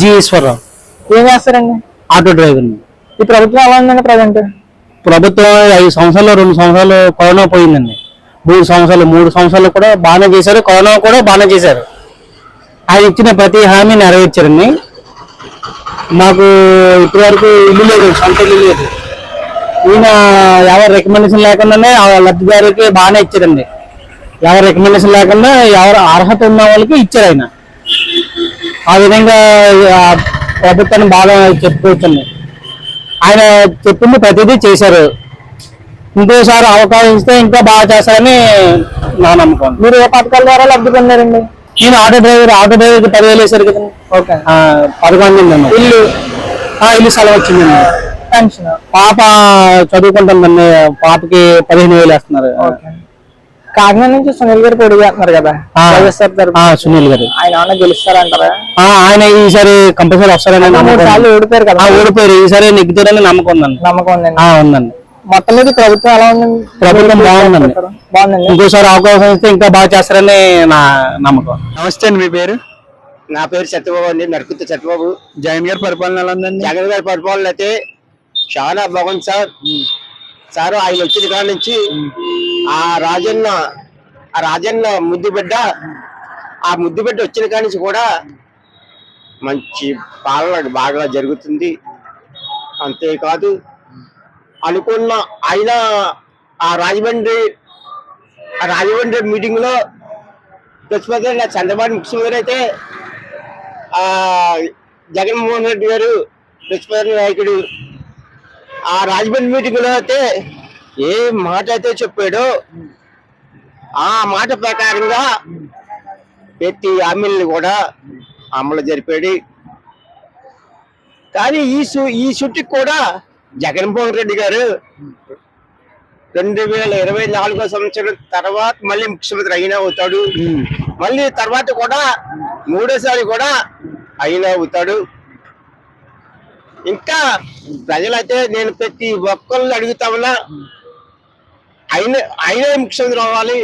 G Eswararao. ఏం చేస్తారండి? Auto driver ఈ ప్రభుత్వం ఎలా ఉందండి ప్రజెంట్? ప్రభుత్వం ఐదు సంవత్సరాలు రెండు సంవత్సరాలు కరోనా పోయిందండి. మూడు సంవత్సరాలు మూడు సంవత్సరాలు కూడా బాగానే చేశారు. కరోనా కూడా బాగానే చేశారు. ఆయన ఇచ్చిన ప్రతి హామీ నెరవేర్చారండి. మాకు ఇప్పటివరకు ఇల్లు లేదు సొంత ఇల్లు లేదు. ఈయన ఎవరి రికమెండేషన్ లేకుండానే ఆ లబ్ధిదారులకి బాగానే ఇచ్చారండి. ఎవరి రికమెండేషన్ లేకుండా ఎవరు అర్హత ఉన్న వాళ్ళకి ఇచ్చారు ఆయన. ఆ విధంగా ప్రభుత్వాన్ని బాగా చెప్పుకోవచ్చండి. ఆయన చెప్పింది ప్రతిదీ చేశారు. ఇంకోసారి అవకాశం ఇస్తే ఇంకా బాగా చేస్తారని నా నమ్మకం. మీరు ఏ పథకాల ద్వారా లబ్ధి పొందారండి? నేను ఆటో డ్రైవర్ ఆటో డ్రైవర్కి పదివేలు వేశారు కదండి. ఓకే. అందిందమ్మా ఇల్లు? ఇల్లు స్థలం వచ్చిందండి పెన్షన్? పాప చదువుకుంటుందండి పాపకి పదిహేను వేలు వేస్తున్నారు. ఓకే. కాకినాడ నుంచి సునీల్ గారు పోటీ చేస్తున్నారు కదా. ఆ. వైఎస్ఆర్ సునీల్ గారు. ఆయన ఏమన్నా గెలుస్తారంటారా? ఆ, ఆయన ఈసారి కంపల్సరీ వస్తారని మూడు సార్లు ఓడిపోయారు కదా. ఆ, ఓడిపోయారు. ఈసారి నెగ్గుతారని నమ్మకం ఉందండి. నమ్మకం ఉందండి. ఆ, ఉందండి. మొత్తం మీద ప్రభుత్వం ఎలా ఉందండి? ప్రభుత్వం బాగుందండి. బాగుందండి. ఇంకోసారి అవకాశం ఇస్తే ఇంకా బాగా చేస్తారని నా నమ్మకం. నమస్తే అండి మీ పేరు? నా పేరు సత్యబాబు అండి. నరుకుత్త సత్యబాబు జగన్ గారి పరిపాలన ఎలా ఉందండి? జగన్ గారి పరిపాలన అయితే చాలా బాగుంది సార్. సార్ ఆయన వచ్చిన కాడ నుంచి ఆ రాజన్న ఆ రాజన్న ముద్దు బిడ్డ ఆ ముద్దు బిడ్డ వచ్చిన కానించి నుంచి కూడా మంచి పాలన బాగా జరుగుతుంది. అంతేకాదు అనుకున్న ఆయన ఆ రాజమండ్రి ఆ రాజమండ్రి మీటింగ్లో లో చంద్రబాబు ముఖ్యమంత్రి అయితే జగన్మోహన్ రెడ్డి గారు ప్రతిపక్ష నాయకుడు. ఆ రాజమండ్రి మీటింగ్లో అయితే ఏ మాట అయితే చెప్పాడో ఆ మాట ప్రకారంగా ప్రతి హామీలను కూడా అమలు జరిపాడు. కానీ ఈ సు ఈ చుట్టుకు కూడా జగన్మోహన్ రెడ్డి గారు రెండు వేల ఇరవై నాలుగో సంవత్సరం తర్వాత మళ్ళీ ముఖ్యమంత్రి అయినా అవుతాడు. మళ్ళీ తర్వాత కూడా మూడోసారి కూడా అయినా అవుతాడు. ఇంకా ప్రజలైతే నేను ప్రతి ఒక్కరిని అడుగుతా ఉన్నా ఆయన ఆయనే ముఖ్యమంత్రి అవ్వాలి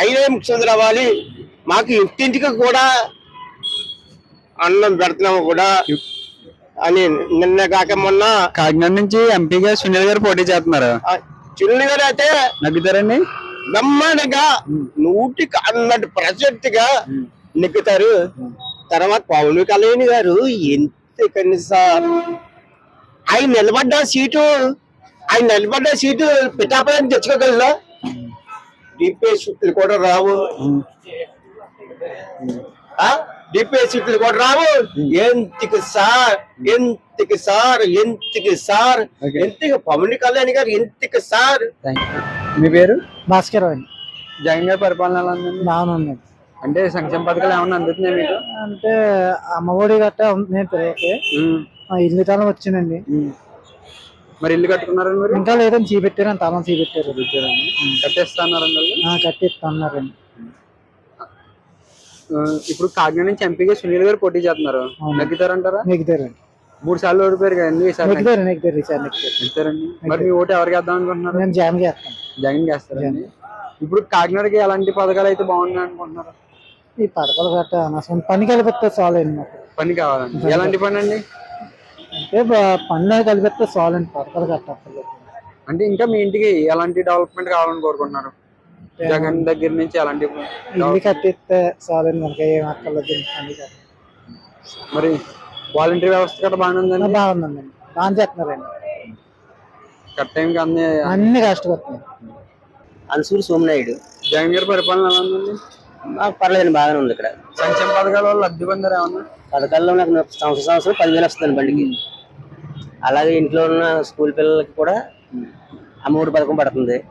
ఆయనే ముఖ్యమంత్రి అవ్వాలి. మాకు ఇంటింటికి కూడా అన్నం పెడుతున్నాము కూడా అని నిన్న కాక మొన్న కాకినాడ నుంచి ఎంపీగా సునీల్ గారు పోటీ చేస్తున్నారు. చిల్లి గారు అయితే నగ్గుతారండి? బ్రహ్మాండంగా నూటికి అన్నట్టు ప్రసక్తి గా నెక్కుతారు తర్వాత పవన్ కళ్యాణ్ గారు ఎంత కనీసం ఆయన నిలబడ్డ సీటు ఆయన నిలబడ్డ సీటు పిఠాపురం తెచ్చుకోగలరా డిపే సీట్లు కూడా రావు. డిపే సీట్లు కూడా రావు. ఎంతకి సార్? ఎంతకి సార్? ఎంతకి సార్. ఎంతకి పవన్ కళ్యాణ్ గారు ఎంతకి సార్? మీ పేరు? భాస్కర్ అండి. జగన్ గారి పరిపాలన అంటే సంక్షేమ పథకాలు ఏమన్నా అందుతున్నాయి మీకు? అంటే అమ్మఒడి గట్ట నేను పిల్లలకి ఉమ్, ఇల్లు తలం వచ్చిందండి. మరి ఇల్లు కట్టుకున్నారండి మీరు? ఇంకా లేదని చూపెట్టారు తాళం చూపెట్టారు. కట్టేస్తాన్నారండి వాళ్ళు? ఆ, కట్టిస్తున్నారండి. ఆ, ఇప్పుడు కాకినాడ నుంచి ఎంపీగా సునీల్ గారు పోటీ చేస్తున్నారు. అవును. నగ్గుతారంటారా? నెగ్గుతారండి. మూడు సార్లు ఓడిపోయారు కదండి ఈసారి నెగ్గుతారు నెగ్గుతారు ఈసారి నెగ్గుతారు. నెగ్గుతారండి. మరి మీ ఓటు ఎవరికి వేద్దాం అనుకుంటున్నారు? నేను జామ్ చేస్తాను జగన్. చేస్తారండి ఇప్పుడు కాకినాడకి ఎలాంటి పథకాలు అయితే బాగున్నాయి అనుకుంటున్నారు? ఈ పడకలు గట్ట అనవసరం. పని అండి మాకు. పని కావాలండి. ఎలాంటి పని అండి? అంటే బ- పని కలిపిస్తే చాలు అండి పడకలు గట్ట అంటే ఇంకా మీ ఇంటికి ఎలాంటి డెవలప్మెంట్ కావాలని కోరుకుంటున్నారు? జగన్ దగ్గర నుంచి ఎలాంటి ఇల్లు కట్టిస్తే చాలు అండి మనకి ఏం అక్కర్లేదు కట్ట మరి వాలంటీర్ వ్యవస్థ కూడా బాగానే ఉందండి? బాగుందండి బాగా చేస్తున్నారండి. కరెక్ట్ టైంకి అన్ని అన్ని కష్టపడుతున్నాయి అన్సూరి సోమనాయుడు. జగన్ గారి పరిపాలన ఎలా ఉందండి? మాకు పర్లేదు బాగానే ఉంది ఇక్కడ. సంక్షేమ పథకాల వల్ల లబ్ధి పొందారు ఏమన్నా? పథకాల్లో నాకు సంవత్సరం సంవత్సరం పదివేలు వస్తుంది బండికి. అలాగే ఇంట్లో ఉన్న స్కూల్ పిల్లలకి కూడా అమ్మఒడి పథకం పడుతుంది.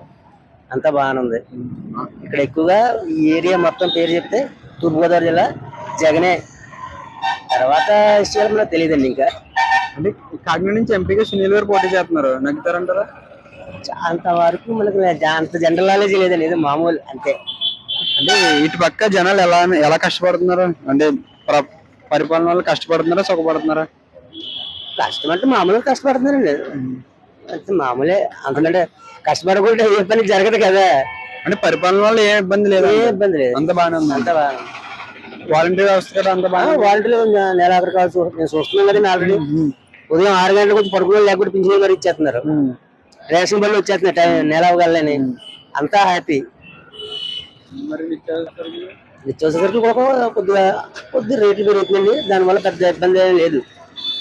అంతా బాగానే ఉంది. ఇక్కడ ఎక్కువగా ఈ ఏరియా మొత్తం పేరు చెప్తే తూర్పుగోదావరి జిల్లా జగనే. తర్వాత విషయాలు మనకు తెలియదండి ఇంకా. అంటే కాకినాడ నుంచి ఎంపీగా సునీల్ గారు పోటీ చేస్తున్నారు. నగ్గుతారంటారా? చా- అంతవరకు మనకు అంత జనరల్ నాలెడ్జ్ లేదండి. ఇది మామూలు అంతే. అంటే ఇటు పక్క జనాలు ఎలా ఎలా కష్టపడుతున్నారు? అంటే ప్ర- పరిపాలన వల్ల కష్టపడుతున్నారా సుఖపడుతున్నారా? కష్టం అంటే మామూలుగా కష్టపడుతున్నారండి. అంతే మామూలే అంతకంటే కష్టపడకుండా ఏ పని జరగదు కదా. అంటే పరిపాలన వల్ల ఏ ఇబ్బంది లేదా ఏ ఇబ్బంది లేదు. అంత బాగానే ఉంది. అంత బాగా వాలంటీర్ వ్యవస్థ కూడా అంత బాగా వాలంటీర్లు నెల ఆఖరి కాదు చూ- నేను చూస్తున్నాను కదండి ఆల్రెడీ ఉదయం ఆరు గంటలకు వచ్చి పడుకునే లేకపోతే పింఛన్ గారు ఇచ్చేస్తున్నారు. రేషన్ బళ్ళు వచ్చేస్తున్నాయి టైం నెల అవగాలని అంతా హ్యాపీ. మరి నిత్యావసర సరుకులు కూడా కొద్దిగా కొద్ది రేట్లు పెరుగుతుందండి దానివల్ల పెద్ద ఇబ్బంది లేదు.